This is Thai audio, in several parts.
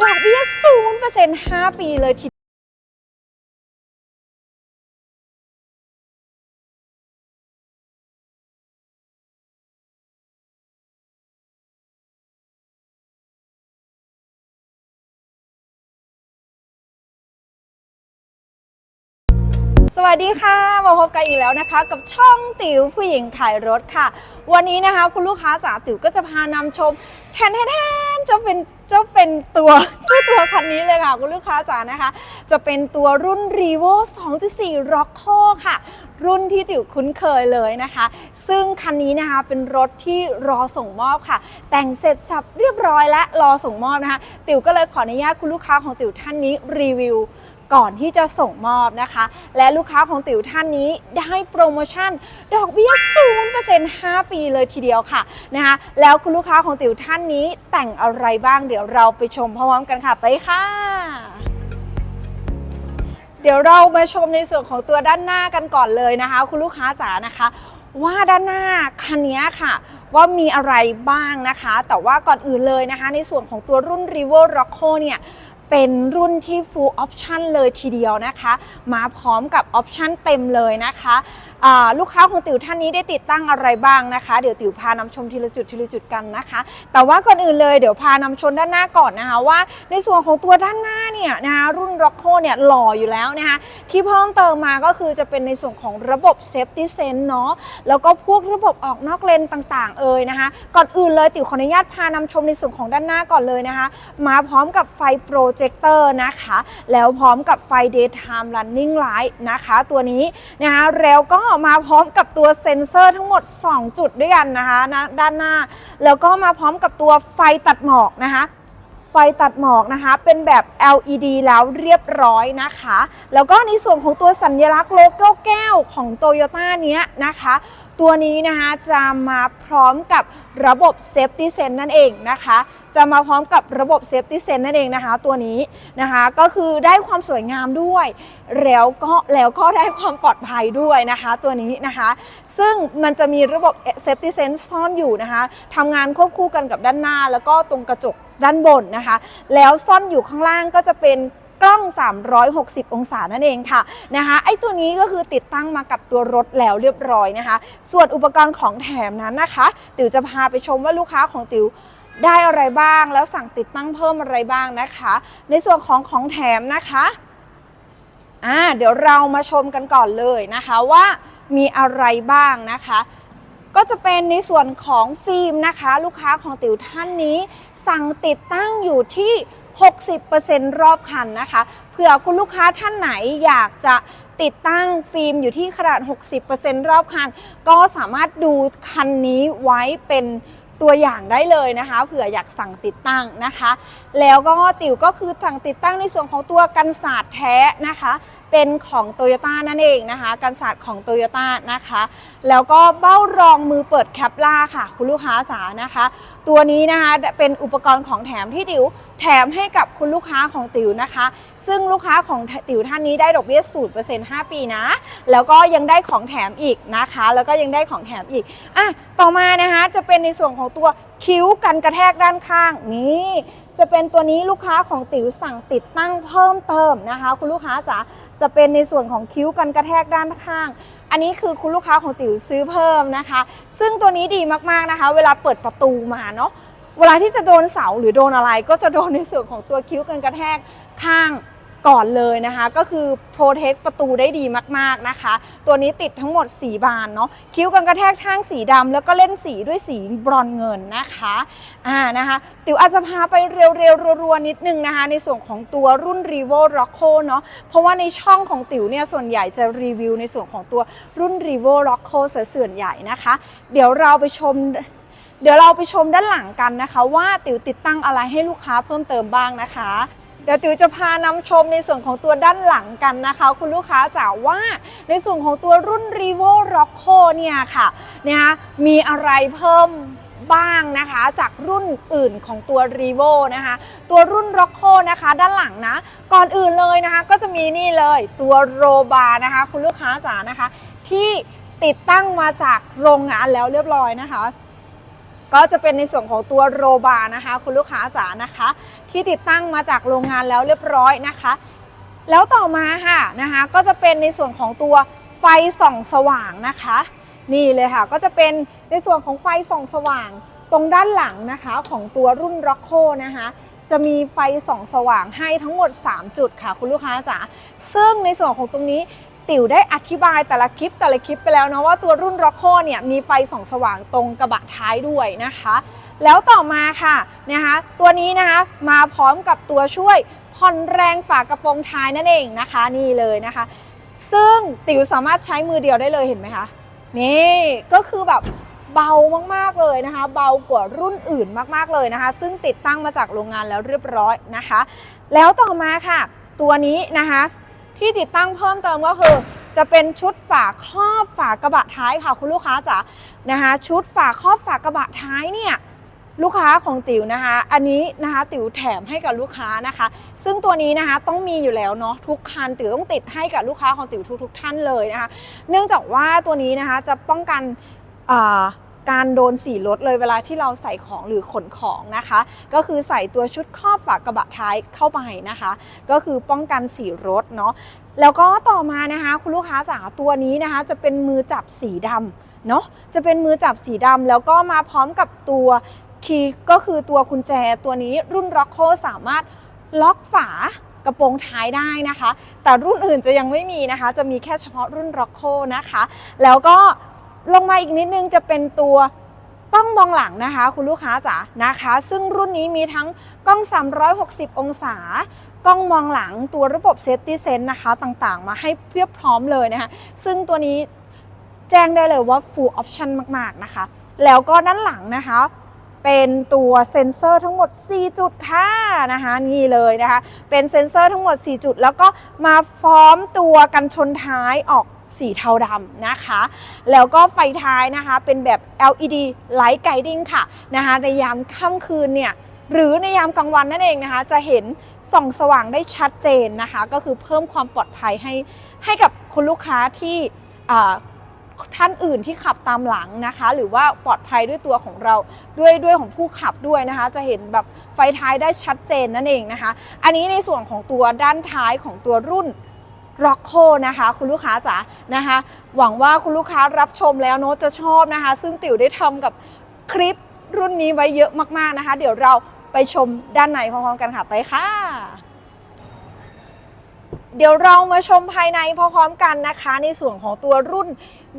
ดอกเบี้ยศูนย์เปอร์เซ็นต์ห้าปีเลยที สวัสดีค่ะ มาพบกันอีกแล้วนะคะ กับช่องติ๋วผู้หญิงขายรถค่ะ วันนี้นะคะ คุณลูกค้าจ๋าติ๋วก็จะพานำชมแทนแทนแทนจะเป็นจะเป็นตัวชื่อตัวคันนี้เลยค่ะ คุณลูกค้าจ๋านะคะ จะเป็นตัวรุ่น r e v o 2.4 Rocco ค่ะ รุ่นที่ติ๋วคุ้นเคยเลยนะคะ ซึ่งคันนี้นะคะเป็นรถที่รอส่งมอบค่ะ แต่งเสร็จสับเรียบร้อยและรอส่งมอบนะคะ ติ๋วก็เลยขออนุญาตคุณลูกค้าของติ๋วท่านนี้รีวิว ก่อนที่จะส่งมอบนะคะ และลูกค้าของติ๋วท่านนี้ได้โปรโมชั่น ดอกเบี้ย0% 5 ปีเลยทีเดียวค่ะนะคะแล้วคุณลูกค้าของติ๋วท่านนี้แต่งอะไรบ้างเดี๋ยวเราไปชมพร้อมกันค่ะไปค่ะ เดี๋ยวเรามาชมในส่วนของตัวด้านหน้ากันก่อนเลยนะคะ คุณลูกค้าจ๋านะคะ ว่าด้านหน้าคันนี้ค่ะว่ามีอะไรบ้างนะคะ แต่ว่าก่อนอื่นเลยนะคะ ในส่วนของตัวรุ่น r e v o Rocco เนี่ย เป็นรุ่นที่ full option เลยทีเดียวนะคะ มาพร้อมกับออปชั่นเต็มเลยนะคะลูกค้าของติ๋วท่านนี้ได้ติดตั้งอะไรบ้างนะคะ เดี๋ยวติ๋วพานำชมทีละจุดทีละจุดกันนะคะ แต่ว่าก่อนอื่นเลยเดี๋ยวพานำชมด้านหน้าก่อนนะคะว่า ในส่วนของตัวด้านหน้าเนี่ยนะคะรุ่น Rocco เนี่ยหล่ออยู่แล้วนะคะที่เพิ่มเติมมาก็คือจะเป็นในส่วนของระบบ Safety Sense เนาะแล้วก็พวกระบบออกนอกเลนต่างๆ เอ่ยนะคะ ก่อนอื่นเลยติ๋วขออนุญาตพานำชมในส่วนของด้านหน้าก่อนเลยนะคะ มาพร้อมกับไฟโปรเจคเตอร์นะคะ แล้วพร้อมกับไฟ Daytime Running Light นะคะ ตัวนี้นะคะแล้วก็มาพร้อมกับตัวเซ็นเซอร์ทั้งหมด 2 จุดด้วยกันนะคะนะด้านหน้า แล้วก็มาพร้อมกับตัวไฟตัดหมอกนะคะไฟตัดหมอกนะคะ เป็นแบบ LED แล้วเรียบร้อยนะคะ แล้วก็ในส่วนของตัวสัญลักษณ์โลโก้แก้วของ t o y ยต้เนี้ยนะคะ ตัวนี้นะคะจะมาพร้อมกับระบบ Safety Sense นั่นเองนะคะ จะมาพร้อมกับระบบ Safety Sense นั่นเองนะคะ ตัวนี้นะคะก็คือได้ความสวยงามด้วย แล้วก็แล้วก็ได้ความปลอดภัยด้วยนะคะตัวนี้นะคะ ซึ่งมันจะมีระบบ Safety Sense ซ่อนอยู่นะคะทำงานควบคู่กันกับด้านหน้า แล้วก็ตรงกระจกด้านบนนะคะ แล้วซ่อนอยู่ข้างล่างก็จะเป็น กล้อง 360 องศานั่นเองค่ะนะคะไอ้ตัวนี้ก็คือติดตั้งมากับตัวรถแล้วเรียบร้อยนะคะ ส่วนอุปกรณ์ของแถมนั้นนะคะ ติ๋วจะพาไปชมว่าลูกค้าของติ๋วได้อะไรบ้าง แล้วสั่งติดตั้งเพิ่มอะไรบ้างนะคะ ในส่วนของของแถมนะคะอ่าเดี๋ยวเรามาชมกันก่อนเลยนะคะว่ามีอะไรบ้างนะคะ ก็จะเป็นในส่วนของฟิล์มนะคะ ลูกค้าของติ๋วท่านนี้ สั่งติดตั้งอยู่ที่ 60%รอบคันนะคะ เผื่อคุณลูกค้าท่านไหนอยากจะติดตั้งฟิล์มอยู่ที่ขนาด 60%รอบคัน ก็สามารถดูคันนี้ไว้เป็นตัวอย่างได้เลยนะคะเผื่ออยากสั่งติดตั้งนะคะ แล้วก็ติ๋วก็คือสั่งติดตั้งในส่วนของตัวกันศาสตร์แท้นะคะ เป็นของโตโยต้านั่นเองนะคะกันศาสตร์ของโตโยต้านะคะ แล้วก็เบ้ารองมือเปิดแคปล่าค่ะ คุณลูกค้าสานะคะ ตัวนี้นะคะเป็นอุปกรณ์ของแถมที่ติ๋ว แถมให้กับคุณลูกค้าของติ๋วนะคะ ซึ่งลูกค้าของติ๋วท่านนี้ได้ดอกเบี้ย0% 5ปีนะ แล้วก็ยังได้ของแถมอีกนะคะ แล้วก็ยังได้ของแถมอีกอะต่อมานะคะจะเป็นในส่วนของตัวคิ้วกันกระแทกด้านข้างนี่จะเป็นตัวนี้ลูกค้าของติ๋วสั่งติดตั้งเพิ่มเติมนะคะ คุณลูกค้าจ๋าจะเป็นในส่วนของคิ้วกันกระแทกด้านข้าง อันนี้คือคุณลูกค้าของติ๋วซื้อเพิ่มนะคะ ซึ่งตัวนี้ดีมากๆนะคะ เวลาเปิดประตูมาเนาะ เวลาที่จะโดนเสาหรือโดนอะไร ก็จะโดนในส่วนของตัวคิ้วกันกระแทกข้างก่อนเลยนะคะ ก็คือโปรเทคประตูได้ดีมากๆนะคะ ตัวนี้ติดทั้งหมด 4 บานเนาะคิ้วกันกระแทกทางสีดำแล้วก็เล่นสีด้วยสีบรอนเงินนะคะอ่านะคะ ติวอาจจะพาไปเร็วๆรัวๆนิดนึงนะคะ ในส่วนของตัวรุ่น r e v o Rocco เนาะเพราะว่าในช่องของติวเนี่ยส่วนใหญ่จะรีวิวในส่วนของตัวรุ่น r e v o Rocco ซะส่วนใหญ่นะคะ เดี๋ยวเราไปชม เดี๋ยวเราไปชมด้านหลังกันนะคะ ว่าติ๋วติดตั้งอะไรให้ลูกค้าเพิ่มเติมบ้างนะคะ เดี๋ยวติ๋วจะพานำชมในส่วนของตัวด้านหลังกันนะคะ คุณลูกค้าจ๋าว่าในส่วนของตัวรุ่น r e v o Rocco เนี่ยค่ะนะคะมีอะไรเพิ่มบ้างนะคะจากรุ่นอื่นของตัว r e v o นะคะ ตัวรุ่น Rocco นะคะ ด้านหลังนะ ก่อนอื่นเลยนะคะ ก็จะมีนี่เลยตัวโรบาร์นะคะ คุณลูกค้าจ๋านะคะ ที่ติดตั้งมาจากโรงงานแล้วเรียบร้อยนะคะ ก็จะเป็นในส่วนของตัวโรบานะคะ คุณลูกค้าจ๋านะคะ ที่ติดตั้งมาจากโรงงานแล้วเรียบร้อยนะคะ แล้วต่อมาค่ะนะคะก็จะเป็นในส่วนของตัวไฟส่องสว่างนะคะ นี่เลยค่ะ ก็จะเป็นในส่วนของไฟส่องสว่าง ตรงด้านหลังนะคะของตัวรุ่น r o c k o นะคะจะมีไฟส่องสว่างให้ทั้งหมด 3 จุดค่ะ คุณลูกค้าจ๋าซึ่งในส่วนของตรงนี้ ติ๋วได้อธิบายแต่ละคลิปแต่ละคลิปไปแล้วนะว่าตัวรุ่น r o c k o เนี่ยมีไฟส่องสว่างตรงกระบะท้ายด้วยนะคะ แล้วต่อมาค่ะนะคะตัวนี้นะคะมาพร้อมกับตัวช่วยผ่อนแรงฝากระโปรงท้ายนั่นเองนะคะนี่เลยนะคะ ซึ่งติ๋วสามารถใช้มือเดียวได้เลยเห็นไหมคะนี่ก็คือแบบเบามากๆเลยนะคะ เบากว่ารุ่นอื่นมากๆเลยนะคะ ซึ่งติดตั้งมาจากโรงงานแล้วเรียบร้อยนะคะ แล้วต่อมาค่ะ ตัวนี้นะคะ ที่ติดตั้งเพิ่มเติมก็คือ จะเป็นชุดฝาครอบฝากระบะท้ายค่ะ คุณลูกค้าจ๋านะคะชุดฝาครอบฝากระบะท้ายเนี่ยลูกค้าของติ๋วนะคะ อันนี้นะคะติ๋วแถมให้กับลูกค้านะคะ ซึ่งตัวนี้นะคะต้องมีอยู่แล้วเนาะทุกคันติ๋วต้องติดให้กับลูกค้าของติ๋วทุกๆ ท่านเลยนะคะ เนื่องจากว่าตัวนี้นะคะจะป้องกันอ่า การโดนสีรถเลยเวลาที่เราใส่ของหรือขนของนะคะ ก็คือใส่ตัวชุดครอบฝากระบะท้ายเข้าไปนะคะ ก็คือป้องกันสีรถเนาะแล้วก็ต่อมานะคะ คุณลูกค้าจ๋าตัวนี้นะคะ จะเป็นมือจับสีดำเนาะจะเป็นมือจับสีดำแล้วก็มาพร้อมกับตัวคีย์ก็คือตัวกุญแจตัวนี้รุ่น r o c k o สามารถล็อกฝากระโปรงท้ายได้นะคะ แต่รุ่นอื่นจะยังไม่มีนะคะ จะมีแค่เฉพาะรุ่น r o c k o นะคะ แล้วก็ ลงมาอีกนิดนึงจะเป็นตัวกล้องมองหลังนะคะคุณลูกค้าจ๋านะคะ ซึ่งรุ่นนี้มีทั้งกล้อง 360 องศา กล้องมองหลังตัวระบบ Safety Sense นะคะต่างๆ มาให้เพียบพร้อมเลยนะคะ ซึ่งตัวนี้แจ้งได้เลยว่า full option มากๆนะคะ แล้วก็ด้านหลังนะคะ เป็นตัวเซ็นเซอร์ทั้งหมด 4 จุดค่ะนะคะนี่เลยนะคะ เป็นเซ็นเซอร์ทั้งหมด 4 จุด แล้วก็มาพร้อมตัวกันชนท้ายออก สีเทาดำนะคะ แล้วก็ไฟท้ายนะคะเป็นแบบ LED Light Guiding ค่ะนะคะในยามค่ำคืนเนี่ยหรือในยามกลางวันนั่นเองนะคะ จะเห็นส่องสว่างได้ชัดเจนนะคะ ก็คือเพิ่มความปลอดภัยให้ให้กับคุณลูกค้าที่ท่านอื่นที่ขับตามหลังนะคะ หรือว่าปลอดภัยด้วยตัวของเราด้วยด้วยของผู้ขับด้วยนะคะ จะเห็นแบบไฟท้ายได้ชัดเจนนั่นเองนะคะ อันนี้ในส่วนของตัวด้านท้ายของตัวรุ่น ร็อกโคนะคะ คุณลูกค้าจ๋านะคะ หวังว่าคุณลูกค้ารับชมแล้วโน้ตจะชอบนะคะ ซึ่งติ๋วได้ทำกับคลิปรุ่นนี้ไว้เยอะมากๆนะคะ เดี๋ยวเราไปชมด้านในพร้อมๆกันค่ะไปค่ะ เดี๋ยวเรามาชมภายในพร้อมๆกันนะคะ ในส่วนของตัวรุ่น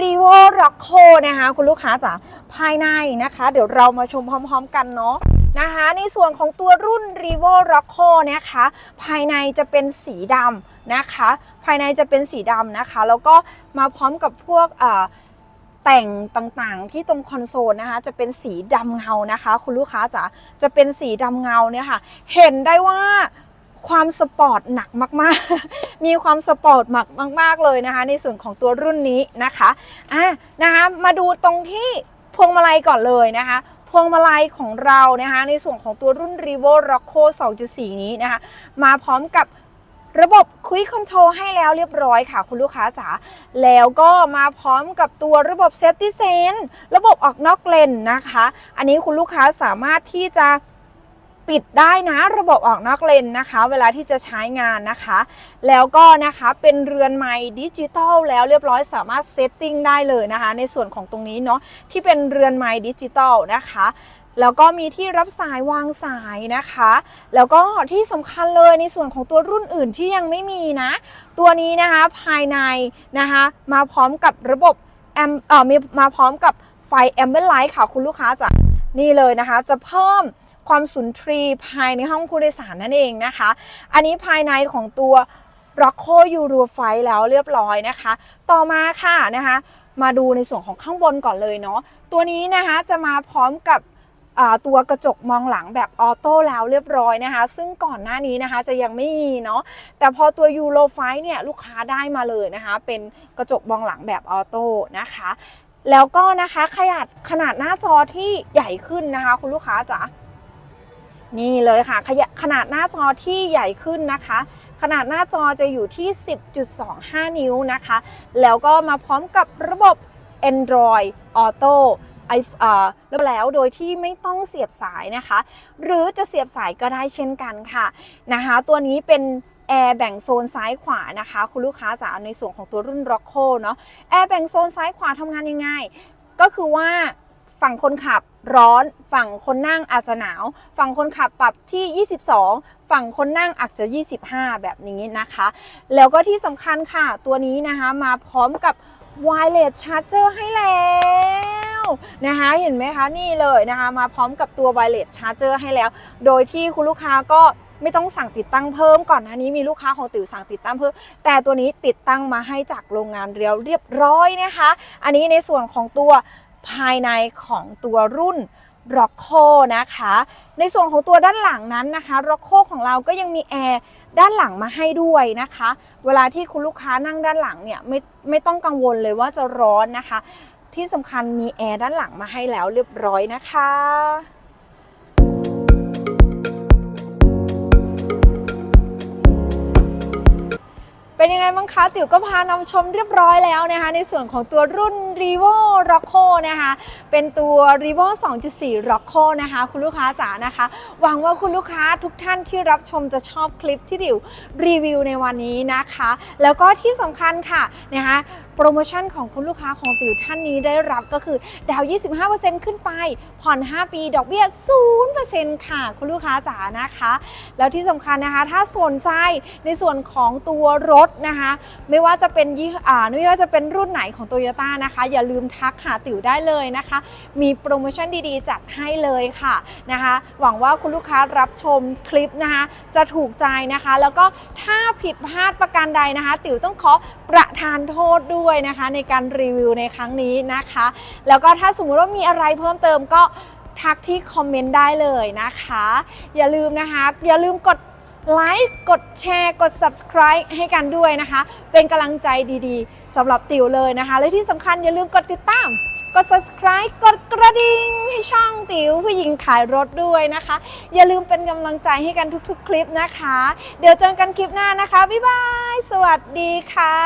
r e v o r o c k o นะคะ คุณลูกค้าจ๋าภายในนะคะ เดี๋ยวเรามาชมพร้อม ๆ กันเนาะ นะคะ ในส่วนของตัวรุ่น r e v o r o c k o นะคะ ภายในจะเป็นสีดำนะคะ ภายในจะเป็นสีดำนะคะ แล้วก็มาพร้อมกับพวกแต่งต่างๆที่ตรงคอนโซลนะคะจะเป็นสีดำเงานะคะ คุณลูกค้าจ๋าจะเป็นสีดำเงาเนี่ยค่ะ เห็นได้ว่าความสปอร์ตหนักมากๆ มีความสปอร์ตหนักมาก ๆ เลยนะคะ ในส่วนของตัวรุ่นนี้นะคะอะนะคะ มาดูตรงที่พวงมาลัยก่อนเลยนะคะ วงมาลัยของเรานะคะในส่วนของตัวรุ่น r e v o r o c k o 2.4 นี้นะคะมาพร้อมกับระบบคุยคอนโทรลให้แล้วเรียบร้อยค่ะ คุณลูกค้าจ๋าแล้วก็มาพร้อมกับตัวระบบเซฟตี้เซนระบบออกนอกเลนนะคะ อันนี้คุณลูกค้าสามารถที่จะ ปิดได้นะระบบออกนอกเลนนะคะ เวลาที่จะใช้งานนะคะ แล้วก็นะคะเป็นเรือนไม้ดิจิตอลแล้วเรียบร้อยสามารถเซตติ้งได้เลยนะคะ ในส่วนของตรงนี้เนาะที่เป็นเรือนไม้ดิจิตอลนะคะแล้วก็มีที่รับสายวางสายนะคะ แล้วก็ที่สำคัญเลยในส่วนของตัวรุ่นอื่นที่ยังไม่มีนะ ตัวนี้นะคะภายในนะคะมาพร้อมกับระบบแอมเอ่อมีมาพร้อมกับไฟแอมเบลไลท์ค่ะคุณลูกค้าจะนี่เลยนะคะ จะเพิ่ม ความสุนทรีภายในห้องผู้โดยสารนั่นเองนะคะ อันนี้ภายในของตัว r o c k o u r o f i แล้วเรียบร้อยนะคะ ต่อมาค่ะนะคะ มาดูในส่วนของข้างบนก่อนเลยเนาะตัวนี้นะคะจะมาพร้อมกับตัวกระจกมองหลังแบบออโต้แล้วเรียบร้อยนะคะ ซึ่งก่อนหน้านี้นะคะจะยังไม่มีเนาะแต่พอตัวยูโรไฟเนี่ยลูกค้าได้มาเลยนะคะ เป็นกระจกมองหลังแบบออโต้นะคะ แล้วก็นะคะขนาดขนาดหน้าจอที่ใหญ่ขึ้นนะคะ คุณลูกค้าจ๋า นี่เลยค่ะขขนาดหน้าจอที่ใหญ่ขึ้นนะคะ ขนาดหน้าจอจะอยู่ที่ 10.25 นิ้วนะคะ แล้วก็มาพร้อมกับระบบ Android Auto ไอเอ่อแล้วโดยที่ไม่ต้องเสียบสายนะคะ หรือจะเสียบสายก็ได้เช่นกันค่ะนะคะ ตัวนี้เป็นแอร์แบ่งโซนซ้ายขวานะคะ คุณลูกค้าจ๋าในส่วนของตัวรุ่น r o c k o เนาะแอร์แบ่งโซนซ้ายขวาทำงานยังไงก็คือว่า ฝั่งคนขับร้อน ฝั่งคนนั่งอาจจะหนาว ฝั่งคนขับปรับที่ 22 ฝั่งคนนั่งอาจจะ 25 แบบนี้นะคะ แล้วก็ที่สำคัญค่ะตัวนี้นะคะมาพร้อมกับ wireless charger ให้แล้วนะคะเห็นไหมคะนี่เลยนะคะมาพร้อมกับตัว wireless charger ให้แล้ว โดยที่คุณลูกค้าก็ไม่ต้องสั่งติดตั้งเพิ่มก่อนหน้านี้มีลูกค้าของติ๋วสั่งติดตั้งเพิ่ม แต่ตัวนี้ติดตั้งมาให้จากโรงงานเรียวเรียบร้อยนะคะ อันนี้ในส่วนของตัว ภายในของตัวรุ่นร็อกโคนะคะ ในส่วนของตัวด้านหลังนั้นนะคะร็อกโคของเราก็ยังมีแอร์ด้านหลังมาให้ด้วยนะคะ เวลาที่คุณลูกค้านั่งด้านหลังเนี่ยไม่ไม่ต้องกังวลเลยว่าจะร้อนนะคะ ที่สำคัญมีแอร์ด้านหลังมาให้แล้วเรียบร้อยนะคะ เป็นยังไงบ้างคะ ติ๋วก็พานำชมเรียบร้อยแล้วนะคะ ในส่วนของตัวรุ่น r e v o r o c k o นะคะ เป็นตัว r e v o 2.4 r o c k o นะคะ คุณลูกค้าจ๋านะคะ หวังว่าคุณลูกค้าทุกท่านที่รับชมจะชอบคลิปที่ติ๋วรีวิวในวันนี้นะคะ แล้วก็ที่สำคัญค่ะนะคะ โปรโมชั่นของคุณลูกค้าของติ๋วท่านนี้ได้รับก็คือ ดาว 25%ขึ้นไป ผ่อน 5 ปี ดอกเบี้ย 0%ค่ะ คุณลูกค้าจ๋านะคะ แล้วที่สำคัญนะคะ ถ้าสนใจในส่วนของตัวรถนะคะ ไม่ว่าจะเป็นยี่อ่าไม่ว่าจะเป็นรุ่นไหนของ t o y ยต้านะคะ อย่าลืมทักหาติ๋วได้เลยนะคะ มีโปรโมชั่นดีๆ จัดให้เลยค่ะนะคะ หวังว่าคุณลูกค้ารับชมคลิปนะคะ จะถูกใจนะคะ แล้วก็ถ้าผิดพลาดประการใดนะคะ ติ๋วต้องขอประทานโทษด้วยนะคะในการรีวิวในครั้งนี้นะคะ แล้วก็ถ้าสมมุติว่ามีอะไรเพิ่มเติมก็ทักที่คอมเมนต์ได้เลยนะคะ อย่าลืมนะคะ อย่าลืมกดไลค์กดแชร์ กด subscribe ให้กันด้วยนะคะ เป็นกำลังใจดีๆสำหรับติ๋วเลยนะคะ และที่สำคัญอย่าลืมกดติดตาม กด subscribe กดกระดิ่งให้ช่องติ๋วผู้หญิงขายรถด้วยนะคะ อย่าลืมเป็นกำลังใจให้กันทุกๆ คลิปนะคะ เดี๋ยวเจอกันคลิปหน้านะคะ บ๊ายบาย สวัสดีค่ะ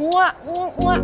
มั่วมั่วมั่ว